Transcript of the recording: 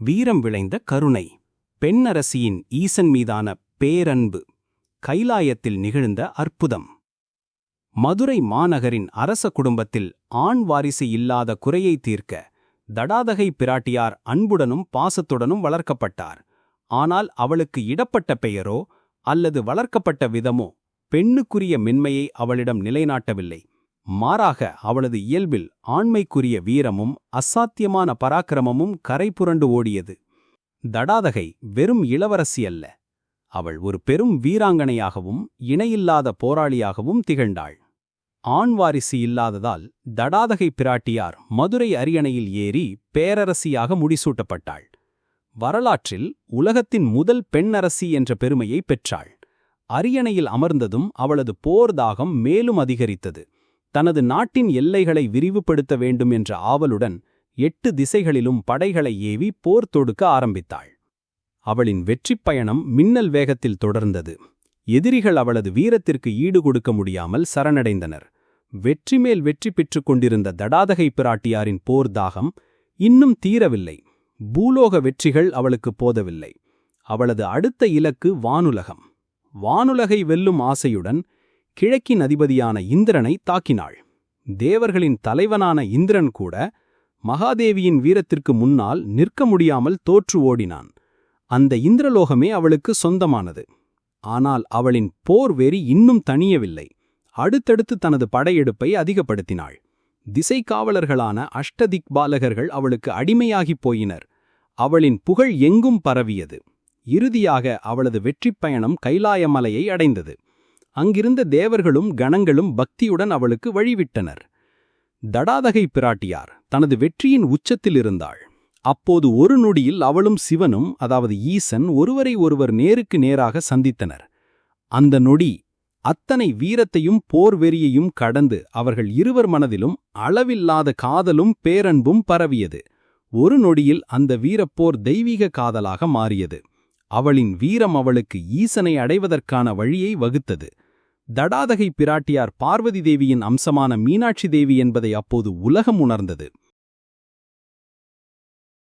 வீரம் விளைந்த கருணை. பெண்ணரசியின் ஈசன் மீதான பேரன்பு. கைலாயத்தில் நிகழ்ந்த அற்புதம். மதுரை மாநகரின் அரச குடும்பத்தில் ஆண் வாரிசு இல்லாத குறையை தீர்க்க தடாதகை பிராட்டியார் அன்புடனும் பாசத்துடனும் வளர்க்கப்பட்டார். ஆனால் அவளுக்கு இடப்பட்ட பெயரோ அல்லது வளர்க்கப்பட்ட விதமோ பெண்ணுக்குரிய மென்மையை அவளிடம் நிலைநாட்டவில்லை. மாறாக அவளது இயல்பில் ஆண்மைக்குரிய வீரமும் அசாத்தியமான பராக்கிரமமும் கரை புரண்டு ஓடியது. தடாதகை வெறும் இளவரசி அல்ல. அவள் ஒரு பெரும் வீராங்கனையாகவும் இணையில்லாத போராளியாகவும் திகழ்ந்தாள். ஆண் வாரிசு இல்லாததால் தடாதகை பிராட்டியார் மதுரை அரியணையில் ஏறி பேரரசியாக முடிசூட்டப்பட்டாள். வரலாற்றில் உலகத்தின் முதல் பெண்ணரசி என்ற பெருமையை பெற்றாள். அரியணையில் அமர்ந்ததும் அவளது போர் தாகம் மேலும் அதிகரித்தது. தனது நாட்டின் எல்லைகளை விரிவுபடுத்த வேண்டும் என்ற ஆவலுடன் எட்டு திசைகளிலும் படைகளை ஏவி போர் தொடுக்க ஆரம்பித்தாள். அவளின் வெற்றிப் பயணம் மின்னல் வேகத்தில் தொடர்ந்தது. எதிரிகள் அவளது வீரத்திற்கு ஈடுகொடுக்க முடியாமல் சரணடைந்தனர். வெற்றி மேல் வெற்றி பெற்றுக் கொண்டிருந்த தடாதகை பிராட்டியாரின் போர் தாகம் இன்னும் தீரவில்லை. பூலோக வெற்றிகள் அவளுக்கு போதவில்லை. அவளது அடுத்த இலக்கு வானுலகம். வானுலகை வெல்லும் ஆசையுடன் கிழக்கின் அதிபதியான இந்திரனை தாக்கினாள். தேவர்களின் தலைவனான இந்திரன் கூட மகாதேவியின் வீரத்திற்கு முன்னால் நிற்க முடியாமல் தோற்று ஓடினான். அந்த இந்திரலோகமே அவளுக்கு சொந்தமானது. ஆனால் அவளின் போர் வெறி இன்னும் தணியவில்லை. அடுத்தடுத்து தனது படையெடுப்பை அதிகப்படுத்தினாள். திசை காவலர்களான அஷ்டதிக்பாலகர்கள் அவளுக்கு அடிமையாகிப் போயினர். அவளின் புகழ் எங்கும் பரவியது. இறுதியாக அவளது வெற்றிப் பயணம் கைலாயமலையை அடைந்தது. அங்கிருந்த தேவர்களும் கணங்களும் பக்தியுடன் அவளுக்கு வழிவிட்டனர். தடாதகை பிராட்டியார் தனது வெற்றியின் உச்சத்தில் இருந்தாள். அப்போது ஒரு நொடியில் அவளும் சிவனும் அதாவது ஈசன் ஒருவரை ஒருவர் நேருக்கு நேராக சந்தித்தனர். அந்த நொடி அத்தனை வீரத்தையும் போர் வெறியையும் கடந்து அவர்கள் இருவர் மனதிலும் அளவில்லாத காதலும் பேரன்பும் பரவியது. ஒரு நொடியில் அந்த வீரப்போர் தெய்வீக காதலாக மாறியது. அவளின் வீரம் அவளுக்கு ஈசனை அடைவதற்கான வழியை வகுத்தது. தடாதகை பிராட்டியார் பார்வதி தேவியின் அம்சமான மீனாட்சி தேவி என்பதை அப்போது உலகம் உணர்ந்தது.